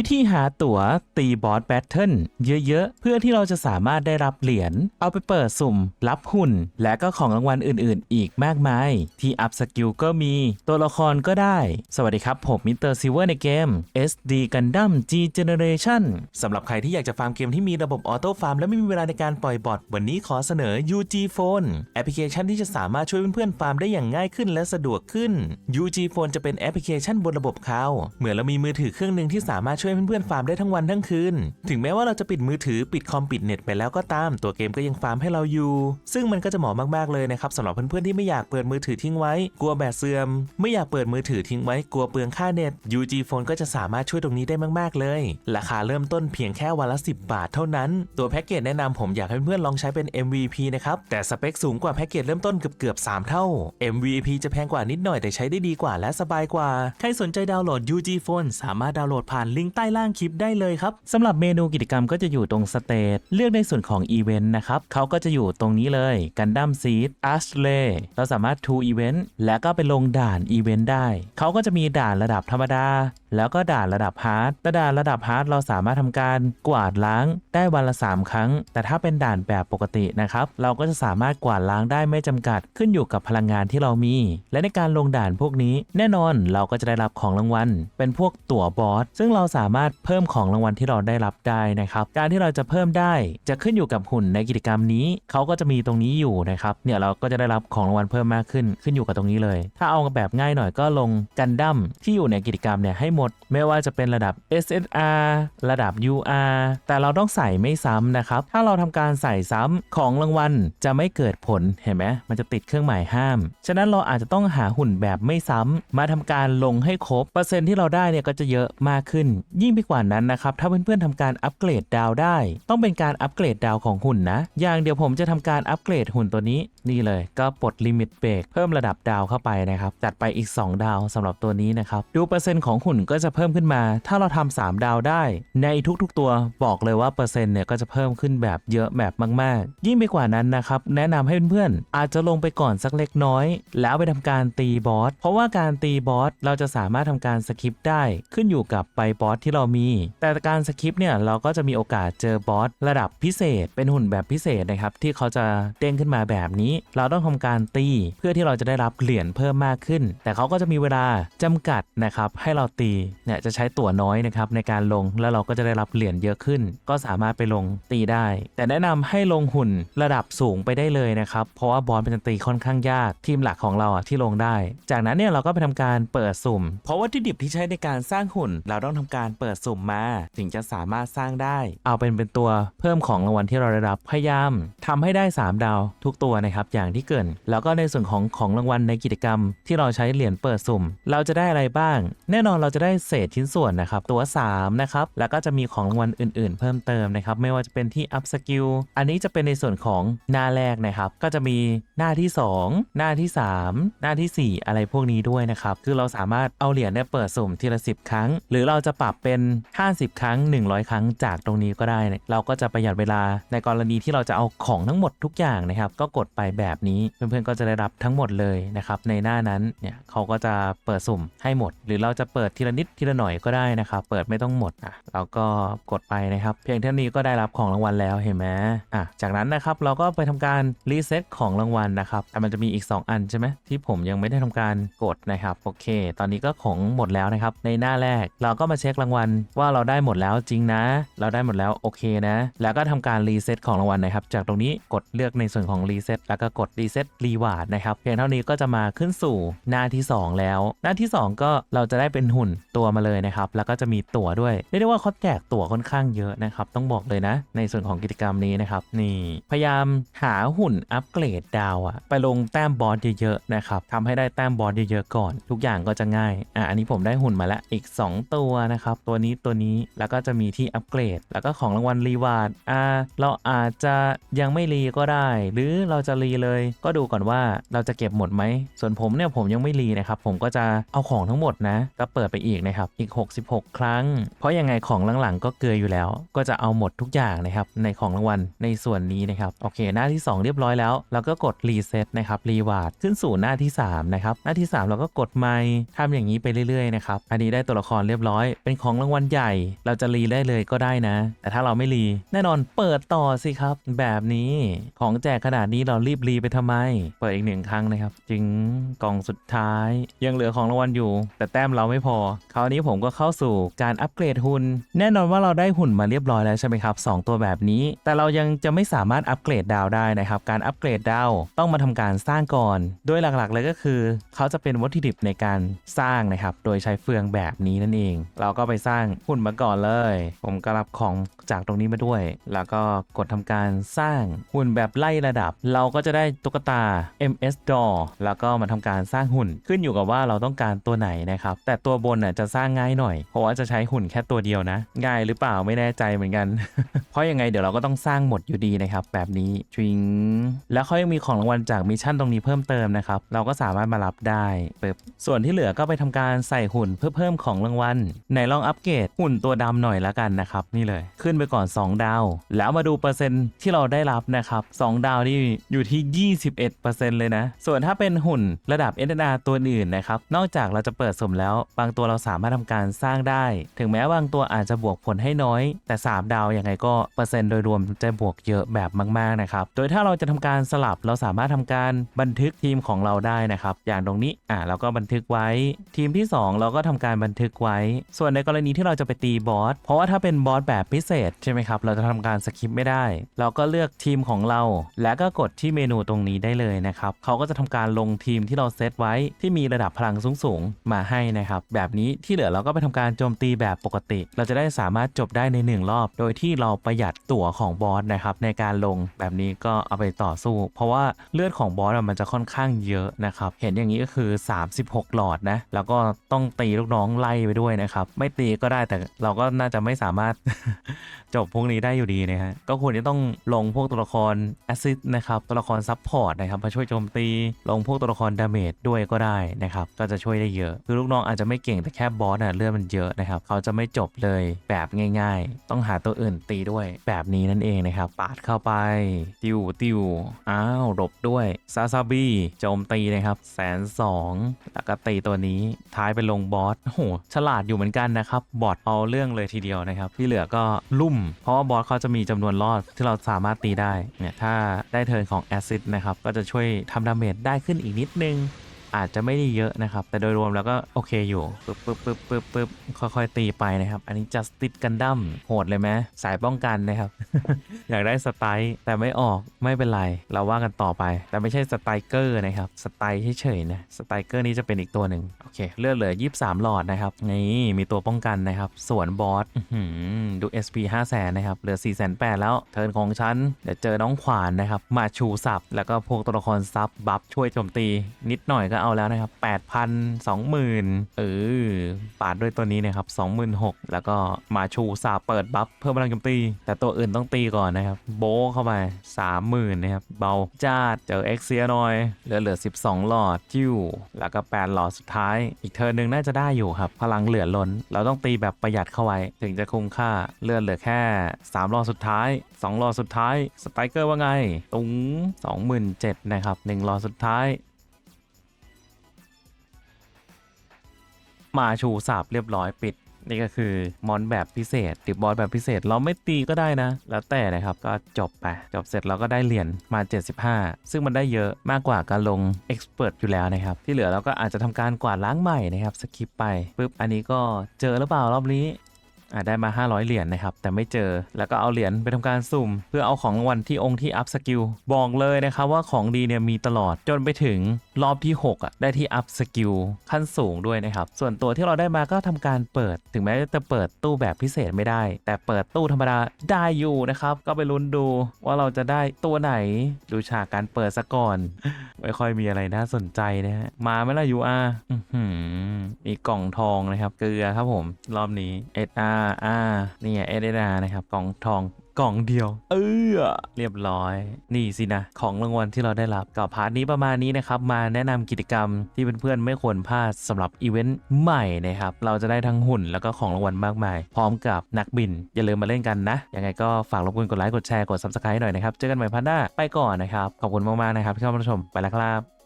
วิธีหาตั๋วตีบอสแบทเทิลเยอะๆ เพื่อที่เราจะสามารถได้รับเหรียญ เอาไปเปิดสุ่ม รับหุ่น และก็ของรางวัลอื่นๆ อีกมากมาย ที่อัพสกิลก็มี ตัวละครก็ได้ สวัสดีครับ ผมมิสเตอร์ซิเวอร์ในเกม SD Gundam G Generation สำหรับใครที่อยากจะฟาร์มเกมที่มีระบบออโต้ฟาร์มและไม่มีเวลาในการปล่อยบอทวันนี้ขอเสนอ UG Phone แอปพลิเคชันที่จะสามารถช่วยเพื่อนๆฟาร์มได้อย่างง่ายขึ้นและสะดวกขึ้น UG Phone จะเป็นแอปพลิเคชันบนระบบเขาเหมือนเรามีมือถือเครื่องหนึ่งที่สามารถช่วยเพื่อนๆฟาร์มได้ทั้งวันทั้งคืน ถึงแม้ว่าเราจะปิดมือถือปิดคอมปิดเน็ตไปแล้วก็ตาม ตัวเกมก็ยังฟาร์มให้เราอยู่ ซึ่งมันก็จะเหมาะมากๆเลยนะครับสำหรับเพื่อนๆที่ไม่อยากเปิดมือถือทิ้งไว้ กลัวแบตเสื่อม ไม่อยากเปิดมือถือทิ้งไว้กลัวเปลืองค่าเน็ต UG Phone ก็จะสามารถช่วยตรงนี้ได้มากๆเลย ราคาเริ่มต้นเพียงแค่วันละ 10 บาทเท่านั้น ตัวแพ็กเกจแนะนำผมอยากให้เพื่อนๆลองใช้เป็น MVP นะครับแต่สเปคสูงกว่าแพ็กเกจเริ่มต้นเกือบเกือบ3เท่า MVP จะแพงกว่านิดหน่อยแต่ใช้ได้ดีกว่าและสบายกว่า ใครสนใจดาวน์โหลด UG Phone สามารถดาวน์โหลดผ่านลิงก์ใต้ล่างคลิปได้เลยครับสำหรับเมนูกิจกรรมก็จะอยู่ตรงสเตทเลือกในส่วนของอีเวนต์นะครับเขาก็จะอยู่ตรงนี้เลย Gundam Seed a s l e เราสามารถ to event และก็ไปลงด่านอีเวนต์ได้ เขาก็จะมีด่านระดับธรรมดา แล้วก็ด่านระดับฮาร์ดแต่ด่านระดับฮาร์ดเราสามารถทำการกวาดล้างได้วันละ 3 ครั้ง แต่ถ้าเป็นด่านแบบปกตินะครับ เราก็จะสามารถกวาดล้างได้ไม่จำกัด ขึ้นอยู่กับพลังงานที่เรามี และในการลงด่านพวกนี้ แน่นอนเราก็จะได้รับของรางวัล เป็นพวกตั๋วบอสซึ่งเราสามารถเพิ่มของรางวัลที่เราได้รับได้นะครับ การที่เราจะเพิ่มได้จะขึ้นอยู่กับหุ่นในกิจกรรมนี้ เขาก็จะมีตรงนี้อยู่นะครับ เนี่ยเราก็จะได้รับของรางวัลเพิ่มมากขึ้น ขึ้นอยู่กับตรงนี้เลย ถ้าเอาแบบง่ายหน่อยก็ลงกันดั้มที่อยู่ในกิจกรรมเนี่ยให้หมด ไม่ว่าจะเป็นระดับ SSR ระดับ UR แต่เราต้องใส่ไม่ซ้ำนะครับ ถ้าเราทำการใส่ซ้ำของรางวัลจะไม่เกิดผลเห็นไหมมันจะติดเครื่องหมายห้าม ฉะนั้นเราอาจจะต้องหาหุ่นแบบไม่ซ้ำมาทำการลงให้ครบเปอร์เซ็นต์ที่เราได้เนี่ยก็จะเยอะมากขึ้นยิ่งไปกว่านั้นนะครับ ถ้าเพื่อนๆทำการอัปเกรดดาวได้ ต้องเป็นการอัปเกรดดาวของหุ่นนะ อย่างเดี๋ยวผมจะทำการอัปเกรดหุ่นตัวนี้ นี่เลย ก็ปลดลิมิตเบรกเพิ่มระดับดาวเข้าไปนะครับ จัดไปอีก 2 ดาวสำหรับตัวนี้นะครับ ดูเปอร์เซ็นต์ของหุ่นก็จะเพิ่มขึ้นมา ถ้าเราทำ3ดาวได้ ในทุกๆ ตัวบอกเลยว่าเปอร์เซ็นต์เนี่ยก็จะเพิ่มขึ้นแบบเยอะแบบมากๆ ยิ่งไปกว่านั้นนะครับแนะนำให้เพื่อนๆอาจจะลงไปก่อนสักเล็กน้อย แล้วไปทำการตีบอสเพราะว่าการตีบอสเราจะสามารถทำการสคิปได้ขึ้นอยู่กับใบบอสที่เรามี แต่การสคิปเนี่ยเราก็จะมีโอกาสเจอบอสระดับพิเศษ เป็นหุ่นแบบพิเศษนะครับที่เขาจะเด้งขึ้นมาแบบนี้ เราต้องทำการตีเพื่อที่เราจะได้รับเหรียญเพิ่มมากขึ้น แต่เขาก็จะมีเวลาจำกัดนะครับให้เราตีเนี่ยจะใช้ตั๋วน้อยนะครับในการลงแล้วเราก็จะได้รับเหรียญเยอะขึ้น ก็สามารถไปลงตีได้ แต่แนะนำให้ลงหุ่นระดับสูงไปได้เลยนะครับเพราะว่าบอสเป็นตีค่อนข้างยากทีมหลักของเราอะที่ลงได้ จากนั้นเนี่ยเราก็ไปทำการเปิดสุ่ม เพราะว่าที่ดิบที่ใช้ในการสร้างหุ่นเราต้องทำการเปิดสุ่มมา ถึงจะสามารถสร้างได้ เอาเป็นเป็นตัวเพิ่มของรางวัลที่เราได้รับพยายามทำให้ได้ 3 ดาวทุกตัวนะครับอย่างที่เกินแล้วก็ในส่วนของของรางวัลในกิจกรรม ที่เราใช้เหรียญเปิดสุ่ม เราจะได้อะไรบ้าง แน่นอนเราจะได้เศษชิ้นส่วนนะครับตัว 3 นะครับ แล้วก็จะมีของรางวัลอื่น ๆ เพิ่มเติมนะครับไม่ว่าจะเป็นที่ up skill อันนี้จะเป็นในส่วนของหน้าแรกนะครับก็จะมีหน้าที่ 2 หน้าที่ 3 หน้าทีสี่ 4 อะไรพวกนี้ด้วยนะครับคือเราสามารถเอาเหรียญเนี่ยเปิดสุ่มทีละ 10 ครั้ง หรือเราจะปรับเป็น 50 ครั้ง 100 ครั้งจากตรงนี้ก็ได้เราก็จะประหยัดเวลาในกรณีที่เราจะเอาของทั้งหมดทุกอย่างนะครับ ก็กดไปแบบนี้เพื่อนๆก็จะได้รับทั้งหมดเลยนะครับในหน้านั้นเนี่ยเขาก็จะเปิดสุ่มให้หมด หรือเราจะเปิดทีละนิดทีละหน่อยก็ได้นะครับ เปิดไม่ต้องหมดอะเราก็กดไปนะครับ เพียงเท่านี้ก็ได้รับของรางวัลแล้วเห็นไหมอะจากนั้นนะครับเราก็ไปทำการรีเซ็ตของรางวัลนะครับแต่มันจะมีอีก 2 อันใช่ไหมที่ผมยังไม่ได้ทำการกดนะครับโอเค ตอนนี้ก็ของหมดแล้วนะครับในหน้าแรกเราก็มาเช็ครางวัลว่าเราได้หมดแล้วจริงนะ เราได้หมดแล้วโอเคนะ แล้วก็ทำการรีเซ็ตของรางวัลนะครับ จากตรงนี้กดเลือกในส่วนของรีเซ็ตแล้วก็กดรีเซ็ตรีวาร์ดนะครับ เพียงเท่านี้ก็จะมาขึ้นสู่หน้าที่ 2 แล้ว หน้าที่ 2 ก็เราจะได้เป็นหุ่นตัวมาเลยนะครับ แล้วก็จะมีตั๋วด้วยเรียกได้ว่าเขาแจกตั๋วค่อนข้างเยอะนะครับ ต้องบอกเลยนะ ในส่วนของกิจกรรมนี้นะครับ นี่ พยายามหาหุ่นอัปเกรดดาวอะไปลงแต้มบอสเยอะๆนะครับทำให้ได้แต้มบอสเยอะๆก่อน ทุกอย่างก็จะง่าย อะอันนี้ผมได้หุ่นมาแล้วอีก 2 ตัวนะครับตัวนี้ตัวนี้แล้วก็จะมีที่อัปเกรด แล้วก็ของรางวัลรีวาร์ดอ่าเราอาจจะยังไม่รีก็ได้ หรือเราจะรีเลย ก็ดูก่อนว่าเราจะเก็บหมดไหม ส่วนผมเนี่ยผมยังไม่รีนะครับ ผมก็จะเอาของทั้งหมดนะ ก็เปิดไปอีกนะครับ อีก 66 ครั้ง เพราะยังไงของหลังๆ ก็เกลืออยู่แล้ว ก็จะเอาหมดทุกอย่างนะครับ ในของรางวัลในส่วนนี้นะครับ โอเค หน้าที่ 2 เรียบร้อยแล้ว เราก็กดรีเซ็ตนะครับรีวาร์ดขึ้นสู่หน้าที่3นะครับ หน้าที่ 3 เราก็กดไมค์ทำอย่างนี้ไปเรื่อยๆนะครับ อันนี้ได้ตัวละครเรียบร้อย เป็นของของรางวัลใหญ่ เราจะรีได้เลยก็ได้นะ แต่ถ้าเราไม่รีแน่นอนเปิดต่อสิครับ แบบนี้ของแจกขนาดนี้เรารีบรีไปทำไม เปิดอีกหนึ่งครั้งนะครับจึงกล่องสุดท้าย ยังเหลือของรางวัลอยู่ แต่แต้มเราไม่พอ คราวนี้ผมก็เข้าสู่การอัปเกรดหุ่นแน่นอนว่าเราได้หุ่นมาเรียบร้อยแล้วใช่ไหมครับสองตัวแบบนี้ แต่เรายังจะไม่สามารถอัปเกรดดาวได้นะครับการอัปเกรดดาวต้องมาทำการสร้างก่อน โดยหลักๆ เลยก็คือ เขาจะเป็นวัตถุดิบในการสร้างนะครับโดยใช้เฟืองแบบนี้นั่นเอง เราก็ไปสร้างหุ่นมาก่อนเลย ผมก็รับของจากตรงนี้มาด้วย แล้วก็กดทำการสร้างหุ่นแบบไล่ระดับ เราก็จะได้ตุ๊กตา MS Doll แล้วก็มาทำการสร้างหุ่นขึ้นอยู่กับว่าเราต้องการตัวไหนนะครับ แต่ตัวบนน่ะจะสร้างง่ายหน่อย เพราะว่าจะใช้หุ่นแค่ตัวเดียวนะ ง่ายหรือเปล่าไม่แน่ใจเหมือนกัน เพราะยังไงเดี๋ยวเราก็ต้องสร้างหมดอยู่ดีนะครับ แบบนี้ทริง แล้วเขายังมีของรางวัลจากมิชชั่นตรงนี้เพิ่มเติมนะครับ เราก็สามารถมารับได้ปึ๊บส่วนที่เหลือก็ไปทำการใส่หุ่นเพื่อเพิ่มของรางวัลไหนลองอัปเกรดหุ่นตัวดำหน่อยละกันนะครับ นี่เลยขึ้นไปก่อน 2 ดาว แล้วมาดูเปอร์เซ็นต์ที่เราได้รับนะครับ 2 ดาวนี่อยู่ที่ 21%เลยนะ ส่วนถ้าเป็นหุ่นระดับ s อ r ตัวอื่นนะครับ นอกจากเราจะเปิดสมแล้ว บางตัวเราสามารถทำการสร้างได้ ถึงแม้บางตัวอาจจะบวกผลให้น้อย แต่ 3 ดาวยังไงก็เปอร์เซ็นต์โดยรวมจะบวกเยอะแบบมากๆนะครับ โดยถ้าเราจะทำการสลับเราสามารถทำการบันทึกทีมของเราได้นะครับ อย่างตรงนี้อ่าเราก็บันทึกไว้ ทีมที่ 2 เราก็ทำการบันทึกไว้ ส่วนในกรณีที่เราจะไปตีบอสเพราะว่าถ้าเป็นบอสแบบพิเศษใช่ไหมครับเราจะทำการสคิปไม่ได้ เราก็เลือกทีมของเรา และก็กดที่เมนูตรงนี้ได้เลยนะครับเขาก็จะทำการลงทีมที่เราเซตไว้ที่มีระดับพลังสูงๆมาให้นะครับแบบนี้ที่เหลือเราก็ไปทำการโจมตีแบบปกติ เราจะได้สามารถจบได้ใน 1 รอบ โดยที่เราประหยัดตั๋วของบอสนะครับในการลงแบบนี้ก็เอาไปต่อสู้ เพราะว่าเลือดของบอสมันจะค่อนข้างเยอะนะครับเห็นอย่างนี้ก็คือ 36 หลอดนะแล้วก็ต้องตีลูกน้องไล่ไปด้วยนะครับไม่ตีก็ได้แต่เราก็น่าจะไม่สามารถ จบพวกนี้ได้อยู่ดีนะฮะก็ควรจะต้องลงพวกตัวละครแอซิดนะครับตัวละครซับพอร์ตนะครับมาช่วยโจมตีลงพวกตัวละครดาเมจด้วยก็ได้นะครับก็จะช่วยได้เยอะ คือลูกน้องอาจจะไม่เก่งแต่แค่บอสน่ะเลือดมันเยอะนะครับเขาจะไม่จบเลยแบบง่าย ๆ ต้องหาตัวอื่นตีด้วยแบบนี้นั่นเองนะครับปาดเข้าไป ติวติวอ้าวหลบด้วยซาซาบีโจมตีนะครับแสนสองแล้วก็ตีตัวนี้ท้ายไปลงบอสโอ้โหฉลาดอยู่เหมือนกันนะครับครับบอทเอาเรื่องเลยทีเดียวนะครับที่เหลือก็ลุ่ม เพราะว่าบอสเขาจะมีจำนวนรอดที่เราสามารถตีได้เนี่ยถ้าได้เทิร์นของแอซิดนะครับก็จะช่วยทำดาเมจได้ขึ้นอีกนิดนึง อาจจะไม่ได้เยอะนะครับ แต่โดยรวมแล้วก็โอเคอยู่ปึ๊บปึ๊บปึ๊บปึ๊บปึ๊บค่อยๆ ตีไปนะครับ อันนี้ Justice Gundam โหดเลยไหมสายป้องกันนะครับ อยากได้สไตล์แต่ไม่ออกไม่เป็นไร เราว่ากันต่อไป แต่ไม่ใช่สไตเกอร์นะครับ สไตล์เฉยๆนะสไตเกอร์นี้จะเป็นอีกตัวหนึ่งโอเคเลือดเหลือ 23 หลอดนะครับนี่มีตัวป้องกันนะครับสวนบอสอื้อหือดู SP 5 0 0 0 0นะครับเหลือ 4 8 0 0 0แล้วเทิร์นของฉันเดี๋ยวเจอน้องขวานนะครับมาชูสับแล้วก็พวกตัวละครซับบัฟช่วยโจมตีนิดหน่อยก็เอาแล้วนะครับ 8,000 20,000 เออ ปาดด้วยตัวนี้นะครับ 26,000 แล้วก็มาชูสับเปิดบัฟเพิ่มพลังโจมตี แต่ตัวอื่นต้องตีก่อนนะครับ โบเข้าไป 30,000 นะครับ เบาจ้าดเจอเอ็กเซียหน่อย เหลือเหลือ 12 หลอด จิ้ว แล้วก็ 8 หลอดสุดท้าย อีกเทิร์นหนึ่งน่าจะได้อยู่ครับ พลังเหลือล้น เราต้องตีแบบประหยัดเข้าไว้ ถึงจะคุ้มค่า เลือดเหลือแค่ 3 หลอดสุดท้าย 2 หลอดสุดท้าย สไตรเกอร์ว่าไง ตุง27,000 นะครับ 1 หลอดสุดท้าย มาชูสาบเรียบร้อยปิด นี่ก็คือมอนแบบพิเศษ ติบอสแบบพิเศษเราไม่ตีก็ได้นะ แล้วแต่นะครับก็จบไป จบเสร็จเราก็ได้เหรียญมา 75 ซึ่งมันได้เยอะมากกว่าการลง Expert อยู่แล้วนะครับ ที่เหลือเราก็อาจจะทำการกวาดล้างใหม่นะครับสกิปไปปุ๊บอันนี้ก็เจอหรือเปล่ารอบนี้ อ่าได้มา 500 เหรียญนะครับ แต่ไม่เจอแล้วก็เอาเหรียญไปทำการสุ่ม เพื่อเอาของรางวัลที่องค์ที่อัพสกิลบอกเลยนะครับว่าของดีเนี่ยมีตลอดจนไปถึงรอบที่6อะได้ที่อัพสกิลขั้นสูงด้วยนะครับ ส่วนตัวที่เราได้มาก็ทำการเปิด ถึงแม้จะเปิดตู้แบบพิเศษไม่ได้ แต่เปิดตู้ธรรมดาได้อยู่นะครับ ก็ไปลุ้นดูว่าเราจะได้ตัวไหนดูฉากการเปิดซะก่อน ไม่ค่อยมีอะไรน่าสนใจนะฮะมาไหมล่ะยูอาร์มีกล่องทองนะครับเกลือครับผมรอบนี้ SR อ่านี่ไง SR นะครับ กล่องทองกล่องเดียว เออเรียบร้อย นี่สินะ ของรางวัลที่เราได้รับกับพาร์ทนี้ประมาณนี้นะครับ มาแนะนำกิจกรรมที่เพื่อนๆไม่ควรพลาดสำหรับอีเวนต์ใหม่นะครับ เราจะได้ทั้งหุ่นแล้วก็ของรางวัลมากมาย พร้อมกับนักบิน อย่าลืมมาเล่นกันนะ ยังไงก็ฝากรบกวนกดไลค์กดแชร์กด subscribe หน่อยนะครับ เจอกันใหม่พันหน้าไปก่อนนะครับ ขอบคุณมากๆนะครับที่เข้ามาชมไปแล้วครับ